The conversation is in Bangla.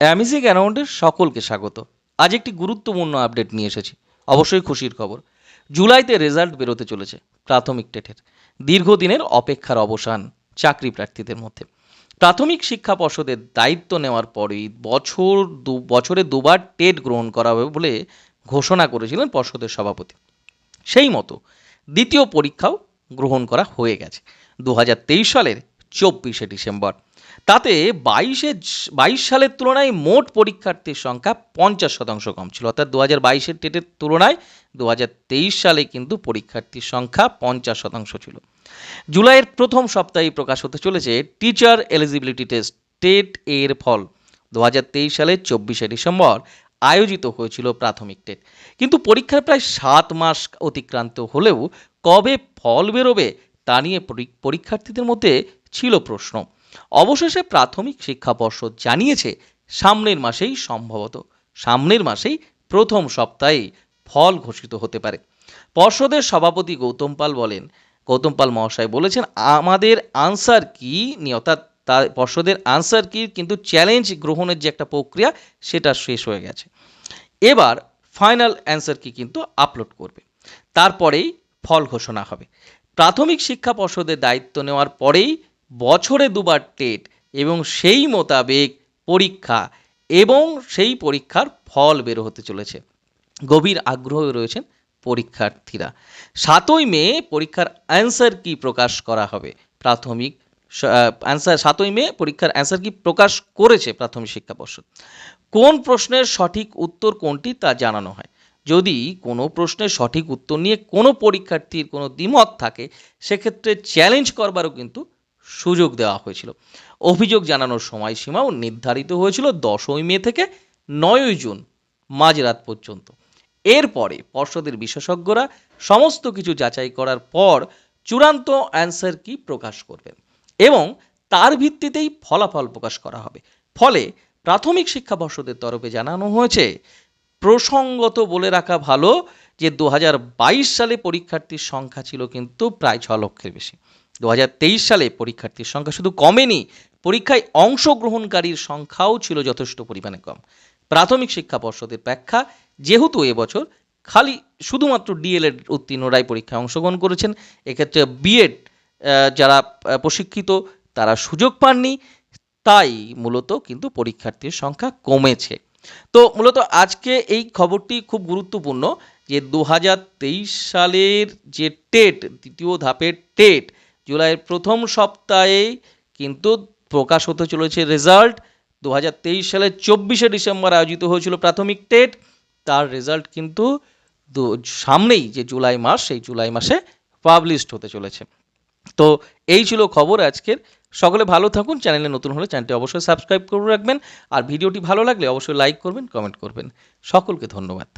অ্যামিজিক অ্যারাউন্ডের সকলকে স্বাগত। আজ একটি গুরুত্বপূর্ণ আপডেট নিয়ে এসেছি। অবশ্যই খুশির খবর। জুলাইতে রেজাল্ট বেরোতে চলেছে প্রাথমিক টেটের। দীর্ঘদিনের অপেক্ষার অবসান চাকরি প্রার্থীদের মধ্যে। প্রাথমিক শিক্ষা পর্ষদের দায়িত্ব নেওয়ার পরেই বছর দু, বছরে দুবার টেট গ্রহণ করা হবে বলে ঘোষণা করেছিলেন পর্ষদের সভাপতি। সেই মতো দ্বিতীয় পরীক্ষাও গ্রহণ করা হয়ে গেছে। দু হাজার তেইশ সালের চব্বিশে ডিসেম্বর। তাতে বাইশে বাইশ সালের তুলনায় মোট পরীক্ষার্থীর সংখ্যা পঞ্চাশ শতাংশ কম ছিল। অর্থাৎ দু হাজার বাইশের টেটের তুলনায় দু হাজার তেইশ সালে কিন্তু পরীক্ষার্থীর সংখ্যা পঞ্চাশ শতাংশ ছিল। জুলাইয়ের প্রথম সপ্তাহে প্রকাশ হতে চলেছে টিচার এলিজিবিলিটি টেস্ট। টেট এর ফল দু হাজার তেইশ সালের চব্বিশে ডিসেম্বর আয়োজিত হয়েছিল প্রাথমিক টেট। কিন্তু পরীক্ষার প্রায় সাত মাস অতিক্রান্ত হলেও কবে ফল বেরোবে তা নিয়ে পরীক্ষার্থীদের মধ্যে ছিল প্রশ্ন। অবশেষে প্রাথমিক শিক্ষা পর্ষদ জানিয়েছে, সামনের মাসেই সম্ভবত, সামনের মাসেই প্রথম সপ্তাহেই ফল ঘোষিত হতে পারে। পর্ষদের সভাপতি গৌতম পাল বলেন, গৌতম পাল মহাশয় বলেছেন, আমাদের আনসার কি নিয়ে, অর্থাৎ তার পর্ষদের আনসার কি, কিন্তু চ্যালেঞ্জ গ্রহণের যে একটা প্রক্রিয়া, সেটা শেষ হয়ে গেছে। এবার ফাইনাল অ্যান্সার কি কিন্তু আপলোড করবে। তারপরেই ফল ঘোষণা হবে। প্রাথমিক শিক্ষা পর্ষদের দায়িত্ব নেওয়ার পরেই বছরে দুবার টেট এবং সেই মোতাবেক পরীক্ষা এবং সেই পরীক্ষার ফল বের হতে চলেছে। গভীর আগ্রহে রয়েছেন পরীক্ষার্থীরা। সাতই মে পরীক্ষার অ্যান্সার কি প্রকাশ করা হবে? প্রাথমিক অ্যান্সার সাতই মে পরীক্ষার অ্যান্সার কি প্রকাশ করেছে প্রাথমিক শিক্ষা পর্ষদ? কোন প্রশ্নের সঠিক উত্তর কোনটি তা জানানো হয়? যদি কোনো প্রশ্নের সঠিক উত্তর নিয়ে কোনো পরীক্ষার্থীর কোনো দ্বিমত থাকে, সেক্ষেত্রে চ্যালেঞ্জ করবারও কিন্তু সুযোগ দেওয়া হয়েছিল। অভিযোগ জানানোর সময়সীমাও নির্ধারিত হয়েছিল দশই মে থেকে নয়ই জুন মাঝরাত পর্যন্ত। এরপরে পর্ষদের বিশেষজ্ঞরা সমস্ত কিছু যাচাই করার পর চূড়ান্ত অ্যান্সার কি প্রকাশ করবেন এবং তার ভিত্তিতেই ফলাফল প্রকাশ করা হবে। ফলে প্রাথমিক শিক্ষা পর্ষদের তরফে জানানো হয়েছে, প্রসঙ্গত বলে রাখা ভালো যে দু হাজার বাইশ সালে পরীক্ষার্থীর সংখ্যা ছিল কিন্তু প্রায় ছ লক্ষের বেশি। দু হাজার তেইশ সালে পরীক্ষার্থীর সংখ্যা শুধু কমেনি, পরীক্ষায় অংশগ্রহণকারীর সংখ্যাও ছিল যথেষ্ট পরিমাণে কম। প্রাথমিক শিক্ষা পর্ষদের ব্যাখ্যা, যেহেতু এবছর খালি শুধুমাত্র ডিএলএড উত্তীর্ণরাই পরীক্ষায় অংশগ্রহণ করেছেন, এক্ষেত্রে বিএড যারা প্রশিক্ষিত, তারা সুযোগ পাননি, তাই মূলত কিন্তু পরীক্ষার্থীর সংখ্যা কমেছে। তো মূলত আজকে এই খবরটি খুব গুরুত্বপূর্ণ যে দু হাজার তেইশ সালের যে টেট, দ্বিতীয় ধাপের টেট, জুলাইয়ের প্রথম সপ্তাহে কিন্তু প্রকাশ হতে চলেছে রেজাল্ট। দু হাজার তেইশ সালের চব্বিশে ডিসেম্বর আয়োজিত হয়েছিল প্রাথমিক টেট। তার রেজাল্ট কিন্তু সামনেই যে জুলাই মাস, সেই জুলাই মাসে পাবলিশড হতে চলেছে। তো এই ছিল খবর আজকের। সকলে ভালো থাকুন, চ্যানেলে নতুন হলে চ্যানেলটি অবশ্যই সাবস্ক্রাইব করে রাখবেন, আর ভিডিওটি ভালো লাগলে অবশ্যই লাইক করবেন, কমেন্ট করবেন। সকলকে ধন্যবাদ।